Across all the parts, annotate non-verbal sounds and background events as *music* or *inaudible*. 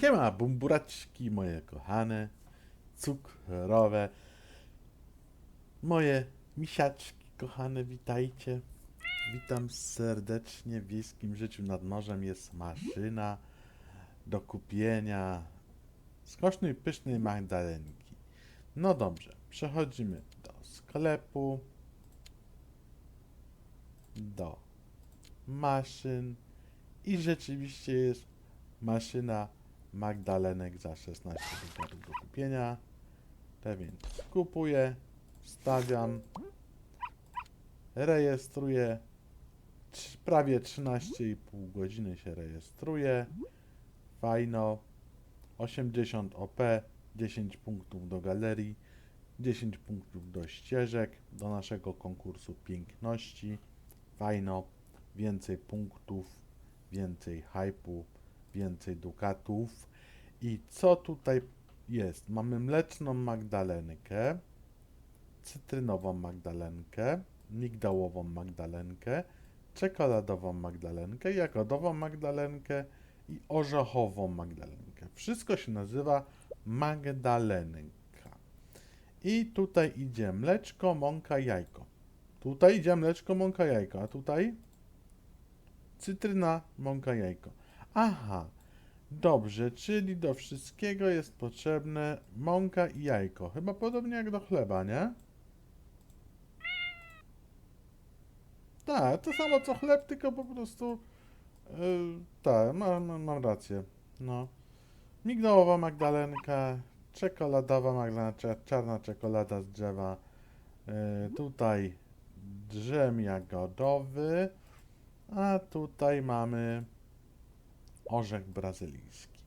Siema, bumburaczki moje kochane, cukrowe, moje misiaczki kochane, witajcie. Witam serdecznie w wiejskim życiu nad morzem. Jest maszyna do kupienia skośnej, pysznej magdalenki. No dobrze, przechodzimy do sklepu, do maszyn i rzeczywiście jest maszyna Magdalenek za 16 dolarów do kupienia. Te więc kupuję, wstawiam, rejestruję. Prawie 13,5 godziny się rejestruje. Fajno. 80 OP, 10 punktów do galerii, 10 punktów do ścieżek, do naszego konkursu piękności. Fajno. Więcej punktów, więcej hypu, więcej dukatów. I co tutaj jest? Mamy mleczną magdalenkę, cytrynową magdalenkę, migdałową magdalenkę, czekoladową magdalenkę, jagodową magdalenkę i orzechową magdalenkę. Wszystko się nazywa magdalenka. I tutaj idzie mleczko, mąka, jajko. Tutaj idzie mleczko, mąka, jajko, a tutaj cytryna, mąka, jajko. Aha, dobrze, czyli do wszystkiego jest potrzebne mąka i jajko. Chyba podobnie jak do chleba, nie? Tak, to samo co chleb, tylko po prostu. Yy, tak, mam, mam, rację. No. Migdałowa magdalenka, czekoladowa magdalenka, czarna czekolada z drzewa. Yy, tutaj drzem jagodowy, a tutaj mamy orzech brazylijski.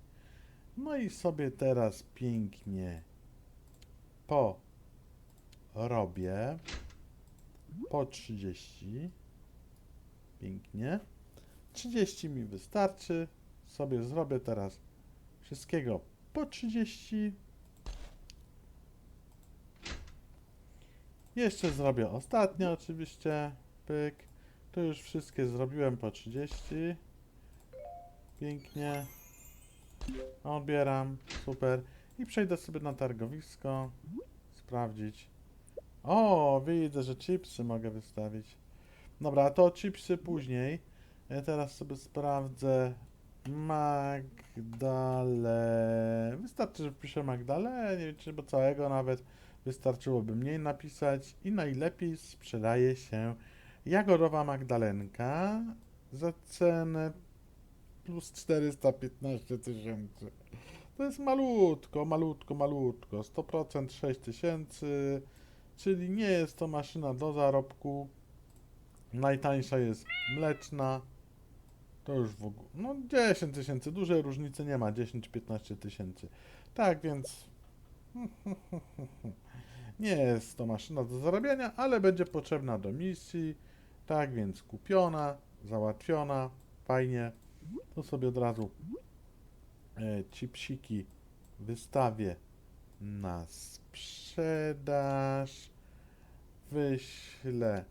No i sobie teraz pięknie porobię po 30. Pięknie. 30 mi wystarczy. Sobie zrobię teraz wszystkiego po 30. Jeszcze zrobię ostatnie oczywiście. Pyk. Tu już wszystkie zrobiłem po 30. Pięknie. Odbieram. Super. I przejdę sobie na targowisko. Sprawdzić. O, widzę, że chipsy mogę wystawić. Dobra, to chipsy później. Ja teraz sobie sprawdzę Magdale. Wystarczy, że wpiszę Magdale, nie wiem, bo całego nawet wystarczyłoby mniej napisać. I najlepiej sprzedaje się jagodowa Magdalenka za cenę plus 415 tysięcy. To jest malutko, malutko, malutko. 100% 6 tysięcy, czyli nie jest to maszyna do zarobku. Najtańsza jest mleczna. To już w ogóle. No 10 tysięcy, dużej różnicy nie ma, 10-15 tysięcy. Tak więc. *laughs* Nie jest to maszyna do zarabiania, ale będzie potrzebna do misji. Tak więc kupiona, załatwiona, fajnie. To sobie od razu e, chipsiki wystawię na sprzedaż. Wyślę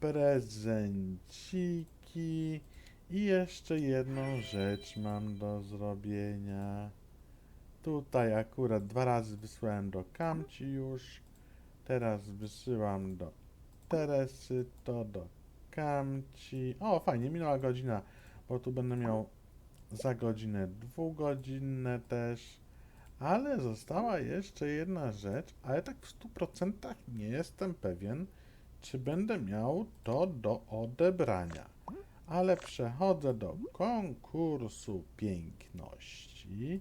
prezenciki i jeszcze jedną rzecz mam do zrobienia. Tutaj akurat dwa razy wysłałem do Kamci już. Teraz wysyłam do Teresy, to do Kamci. O, fajnie, minęła godzina, bo tu będę miał za godzinę dwugodzinne też. Ale została jeszcze jedna rzecz, ale tak w 100% nie jestem pewien, czy będę miał to do odebrania. Ale przechodzę do konkursu piękności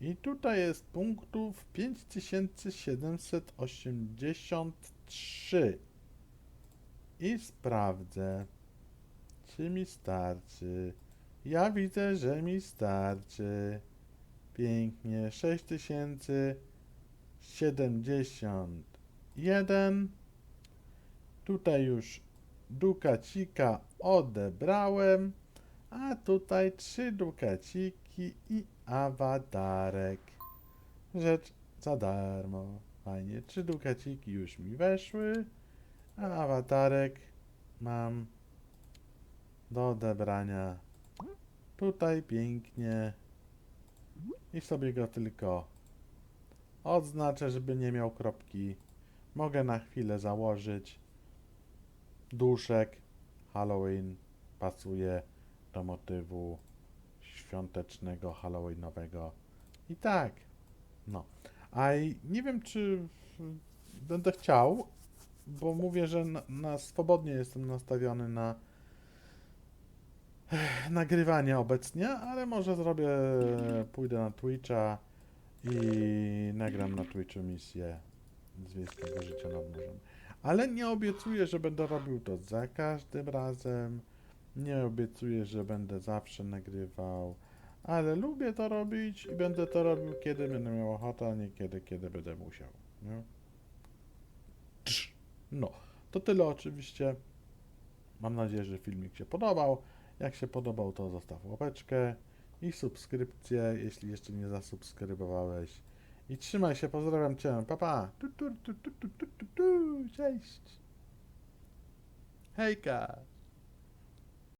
i tutaj jest punktów 5783 i sprawdzę, czy mi starczy. Ja widzę, że mi starczy. Pięknie. 6071. Tutaj już dukacika odebrałem. A tutaj trzy dukaciki i awatarek. Rzecz za darmo. Fajnie. Trzy dukaciki już mi weszły. A awatarek mam do odebrania. Tutaj pięknie i sobie go tylko odznaczę, żeby nie miał kropki. Mogę na chwilę założyć. Duszek Halloween pasuje do motywu świątecznego, halloweenowego. I tak. No. A nie wiem, czy będę chciał, bo mówię, że na, na swobodnie jestem nastawiony na nagrywanie obecnie, ale może zrobię, pójdę na Twitcha i nagram na Twitchu misję z wiejskiego życia nad morzem. Ale nie obiecuję, że będę robił to za każdym razem. Nie obiecuję, że będę zawsze nagrywał, ale lubię to robić i będę to robił, kiedy będę miał ochotę, a nie kiedy, kiedy będę musiał. Nie? No, to tyle oczywiście. Mam nadzieję, że filmik się podobał. Jak się podobał, to zostaw łapeczkę i subskrypcję, jeśli jeszcze nie zasubskrybowałeś. I trzymaj się, pozdrawiam cię. Pa pa. Cześć. Hejka.